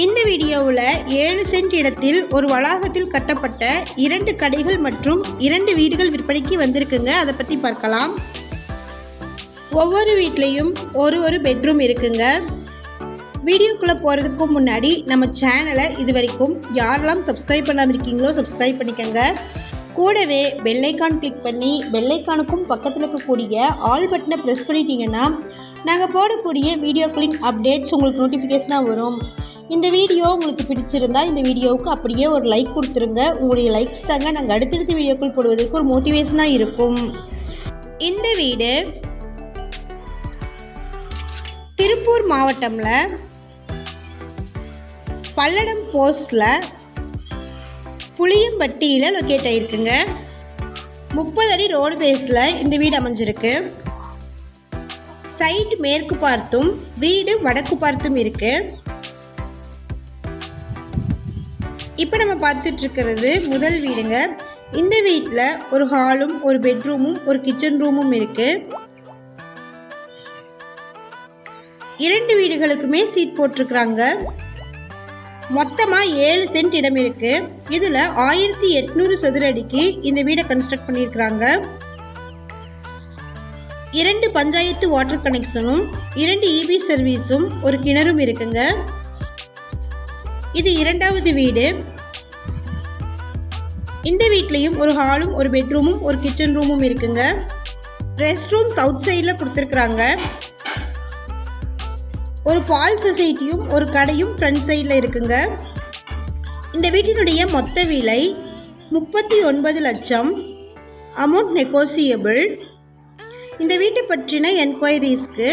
இந்த வீடியோவில் ஏழு சென்ட் இடத்தில் ஒரு வளாகத்தில் கட்டப்பட்ட இரண்டு கடைகள் மற்றும் இரண்டு வீடுகள் விற்பனைக்கு வந்திருக்குங்க. அதை பற்றி பார்க்கலாம். ஒவ்வொரு வீட்லேயும் ஒரு ஒரு பெட்ரூம் இருக்குங்க. வீடியோக்குள்ளே போகிறதுக்கு முன்னாடி நம்ம சேனலை இது வரைக்கும் யாரெல்லாம் சப்ஸ்கிரைப் பண்ணாமல் இருக்கீங்களோ சப்ஸ்கிரைப் பண்ணிக்கோங்க. கூடவே பெல்லைக்கான் கிளிக் பண்ணி பெல்லைக்கானுக்கும் பக்கத்தில் இருக்கக்கூடிய ஆல் பட்டனை ப்ரெஸ் பண்ணிட்டீங்கன்னா நாங்கள் போடக்கூடிய வீடியோக்களின் அப்டேட்ஸ் உங்களுக்கு நோட்டிஃபிகேஷனாக வரும். இந்த வீடியோ உங்களுக்கு பிடிச்சிருந்தா இந்த வீடியோவுக்கு அப்படியே ஒரு லைக் கொடுத்துருங்க. உங்களுடைய லைக்ஸ் தாங்க நாங்கள் அடுத்தடுத்த வீடியோக்கள் போடுவதற்கு ஒரு மோட்டிவேஷனாக இருக்கும். இந்த வீடு திருப்பூர் மாவட்டம்ல பல்லடம் போஸ்டில் புளியம்பட்டியில் லொக்கேட் ஆகிருக்குங்க முப்பது அடி ரோடு பேஸில் இந்த வீடு அமைஞ்சிருக்கு. சைட் மேற்கு பார்த்தும் வீடு வடக்கு பார்த்தும் இருக்குது இப்போ நம்ம பார்த்துட்ருக்கிறது முதல் வீடுங்க. இந்த வீட்டில் ஒரு ஹாலும் ஒரு பெட்ரூமும் ஒரு கிச்சன் ரூமும் இருக்குது இரண்டு வீடுகளுக்குமே சீட் போட்டிருக்கிறாங்க. மொத்தமாக ஏழு சென்ட் இடம் இருக்குது இதில் ஆயிரத்தி எட்நூறு சதுர அடிக்கு இந்த வீடை கன்ஸ்ட்ரக்ட் பண்ணியிருக்கிறாங்க. இரண்டு பஞ்சாயத்து வாட்டர் கனெக்ஷனும் இரண்டு இபி சர்வீஸும் ஒரு கிணறும் இருக்குங்க. இது இரண்டாவது வீடு. இந்த வீட்லேயும் ஒரு ஹாலும் ஒரு பெட்ரூமும் ஒரு கிச்சன் ரூமும் இருக்குங்க. ரெஸ்ட் ரூம்ஸ் அவுட் சைடில் கொடுத்துருக்குறாங்க. ஒரு பால் சொசைட்டியும் ஒரு கடையும் ஃப்ரண்ட் சைடில் இருக்குங்க. இந்த வீட்டினுடைய மொத்த விலை முப்பத்தி ஒன்பது லட்சம். அமௌண்ட் நெகோசியபிள் இந்த வீட்டை பற்றின என்கொயரிஸ்க்கு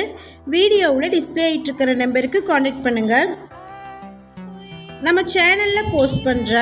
வீடியோவில் டிஸ்பிளே ஆகிட்டு இருக்கிற நம்பருக்கு காண்டாக்ட் பண்ணுங்கள் நம்ம சேனலில் போஸ்ட் பண்ணுற